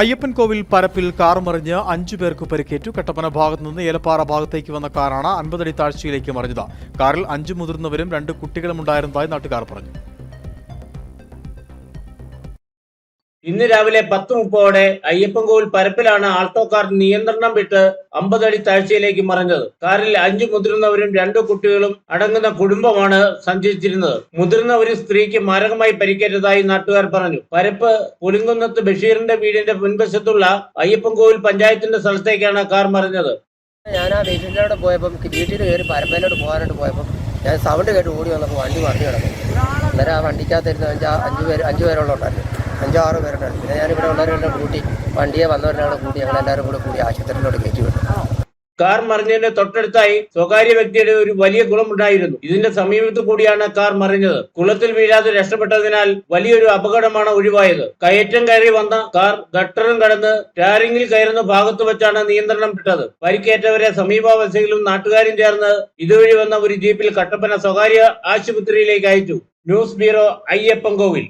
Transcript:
Ayyappancoil പരപ്പിൽ car മറിഞ്ഞ് അഞ്ചു പേർക്ക് പരിക്കേറ്റു. കട്ടപ്പന ഭാഗത്തു നിന്ന് ഏലപ്പാറ ഭാഗത്തേക്ക് വന്ന കാറാണ് അൻപതടി താഴ്ചയിലേക്ക് മറിഞ്ഞത്. കാറിൽ അഞ്ചു മുതിർന്നവരും രണ്ട് കുട്ടികളും ഉണ്ടായിരുന്നതായി നാട്ടുകാർ പറഞ്ഞു. ഇന്ന് രാവിലെ പത്ത് മുപ്പോടെ അയ്യപ്പൻകോവിൽ പരപ്പിലാണ് ആൾട്ടോ കാർ നിയന്ത്രണം വിട്ട് അമ്പതടി താഴ്ചയിലേക്ക് മറിഞ്ഞത്. കാറിൽ അഞ്ചു മുതിർന്നവരും രണ്ടു കുട്ടികളും അടങ്ങുന്ന കുടുംബമാണ് സഞ്ചരിച്ചിരുന്നത്. മുതിർന്ന ഒരു സ്ത്രീക്ക് മാരകമായി പരിക്കേറ്റതായി നാട്ടുകാർ പറഞ്ഞു. പരപ്പ് പുലിങ്കുന്നത്ത് ബഷീറിന്റെ വീടിന്റെ മുൻവശത്തുള്ള അയ്യപ്പൻകോവിൽ പഞ്ചായത്തിന്റെ സ്ഥലത്തേക്കാണ് കാർ മറിഞ്ഞത്. ഞാൻ ആ വീട്ടിലോട്ട് പോയപ്പം വീട്ടിൽ കയറി പരമ്പയിലോട്ട് പോകാനായിട്ട് പോയപ്പം ഞാൻ സൗണ്ട് കേട്ട് ഓടി വന്നപ്പോൾ വണ്ടി മറിഞ്ഞു കിടക്കും അന്നേരം ആ വണ്ടിക്കകത്തിരുന്ന അഞ്ച് അഞ്ച് പേര് അഞ്ച് പേരോളം ഉണ്ടായിരുന്നു അഞ്ചോ പേരുടെ അടുത്ത് പിന്നെ ഞാനിവിടെ ഉള്ളവരുടെ കൂട്ടി വണ്ടിയെ വന്നവരുടെ കൂടി ഞങ്ങൾ എല്ലാവരും കൂടെ കൂടി ആശുപത്രിയിലോട്ട് കയറ്റി വിട്ടു. കാർ മറിഞ്ഞതിന്റെ തൊട്ടടുത്തായി സ്വകാര്യ വ്യക്തിയുടെ ഒരു വലിയ കുളം ഉണ്ടായിരുന്നു ഇതിന്റെ സമീപത്ത് കൂടിയാണ് കാർ മറിഞ്ഞത്. കുളത്തിൽ വീഴാതെ രക്ഷപ്പെട്ടതിനാൽ വലിയൊരു അപകടമാണ് ഒഴിവായത്. കയറ്റം കയറി വന്ന കാർ ഗട്ടറും കടന്ന് ടാറിംഗിൽ കയറുന്ന ഭാഗത്ത് വെച്ചാണ് നിയന്ത്രണം വിട്ടത്. പരിക്കേറ്റവരെ സമീപവാസികളും നാട്ടുകാരും ചേർന്ന് ഇതുവഴി വന്ന ഒരു ജീപ്പിൽ കട്ടപ്പന സ്വകാര്യ ആശുപത്രിയിലേക്ക് അയച്ചു. News bureau Ayyappankovil.